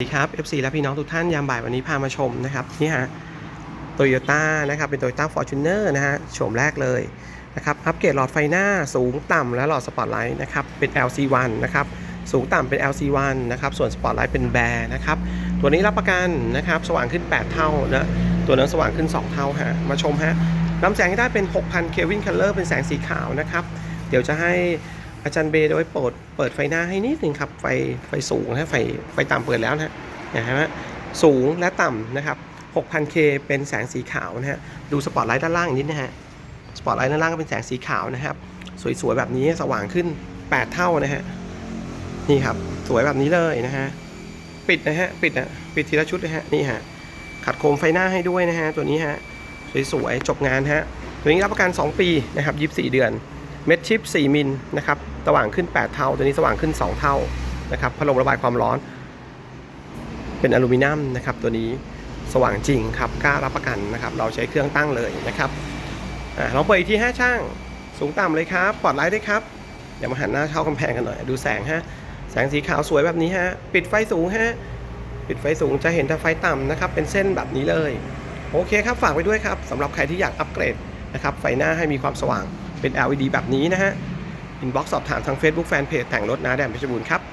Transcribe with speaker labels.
Speaker 1: สวัสดีครับ FC และพี่น้องทุกท่านยามบ่ายวันนี้พามาชมนะครับนี่ฮะโตโยต้านะครับเป็นโตโยต้าฟอร์จูเนอร์นะฮะโฉมแรกเลยนะครับอัปเกรดหลอดไฟหน้าสูงต่ำและหลอดสปอตไลท์นะครับเป็น LC1 นะครับสูงต่ำเป็น LC1 นะครับส่วนสปอตไลท์เป็นแบร์นะครับตัวนี้รับประกันนะครับสว่างขึ้น 8 เท่านะตัวนั้นสว่างขึ้น 2 เท่าฮะมาชมฮะนำแสงให้ได้เป็น 6,000 Kelvin Color เป็นแสงสีขาวนะครับเดี๋ยวจะให้ อาจารย์เบย์โดยเปิดเปิดไฟหน้าให้นิดหนึ่งครับ ไฟไฟสูงนะไฟไฟต่ำเปิดแล้วนะฮะนะฮะสูงและต่ำนะครับ 6,000K เป็นแสงสีขาวนะฮะดูสปอตไลท์ด้านล่างอีกนิดนะฮะสปอตไลท์ด้านล่างก็เป็นแสงสีขาวนะครับ สวยๆแบบนี้สว่างขึ้น 8 เท่านะฮะนี่ครับสวยแบบนี้เลยนะฮะปิดนะฮะปิดนะปิดทีละชุดนะฮะนี่ฮะขัดโคมไฟหน้าให้ด้วยนะฮะตัวนี้ฮะสวยๆจบงานฮะตัวนี้รับประกัน 2 ปีนะครับ24 เดือน เม็ดชิป 4 มิลนะครับสว่างขึ้น 8 เท่า ตัวนี้สว่างขึ้น 2 เท่านะครับพัดลมระบายความร้อน เป็นอลูมิเนียมนะครับ ตัวนี้สว่างจริงครับกล้ารับประกันนะครับ เราใช้เครื่องตั้งเลยนะครับอ่าลองเปิดอีกทีห้ช่าง สูงต่ำเลยครับปลอดไลท์ด้วยครับเดี๋ยวมาหันหน้าเข้ากำแพงกันหน่อย ดูแสงฮะแสงสีขาวสวยแบบนี้ฮะปิดไฟสูงฮะปิดไฟสูงจะเห็นแต่ไฟต่ำนะครับ เป็นเส้นแบบนี้เลย โอเคครับฝากไว้ด้วยครับสำหรับใครที่อยากอัปเกรดนะครับไฟหน้าให้มีความสว่าง เป็น LED แบบนี้นะฮะอินบ็อกซ์สอบถามทาง Facebook Fanpage แต่งรถนาแดนเพชรบูรณ์ครับ